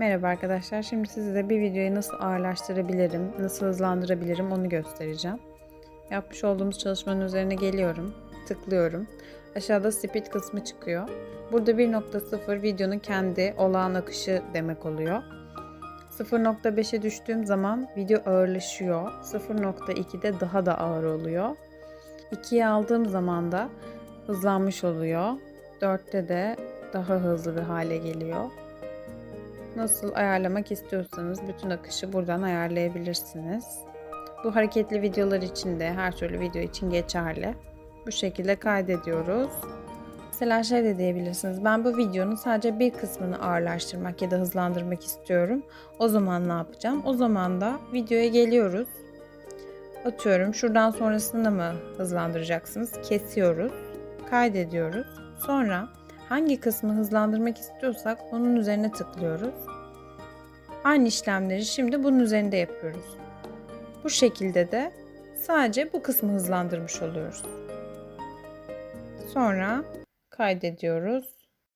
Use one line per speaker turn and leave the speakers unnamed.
Merhaba arkadaşlar. Şimdi size bir videoyu nasıl ağırlaştırabilirim, nasıl hızlandırabilirim onu göstereceğim. Yapmış olduğumuz çalışmanın üzerine geliyorum. Tıklıyorum. Aşağıda speed kısmı çıkıyor. Burada 1.0 videonun kendi olağan akışı demek oluyor. 0.5'e düştüğüm zaman video ağırlaşıyor. 0.2'de daha da ağır oluyor. 2'ye aldığım zaman da hızlanmış oluyor. 4'te de daha hızlı bir hale geliyor. Nasıl ayarlamak istiyorsanız bütün akışı buradan ayarlayabilirsiniz. Bu hareketli videolar için de her türlü video için geçerli. Bu şekilde kaydediyoruz. Mesela şey de diyebilirsiniz. Ben bu videonun sadece bir kısmını ağırlaştırmak ya da hızlandırmak istiyorum. O zaman ne yapacağım? O zaman da videoya geliyoruz. Atıyorum şuradan sonrasını mı hızlandıracaksınız? Kesiyoruz. Kaydediyoruz. Sonra hangi kısmı hızlandırmak istiyorsak onun üzerine tıklıyoruz. Aynı işlemleri şimdi bunun üzerinde yapıyoruz. Bu şekilde de sadece bu kısmı hızlandırmış oluyoruz. Sonra kaydediyoruz.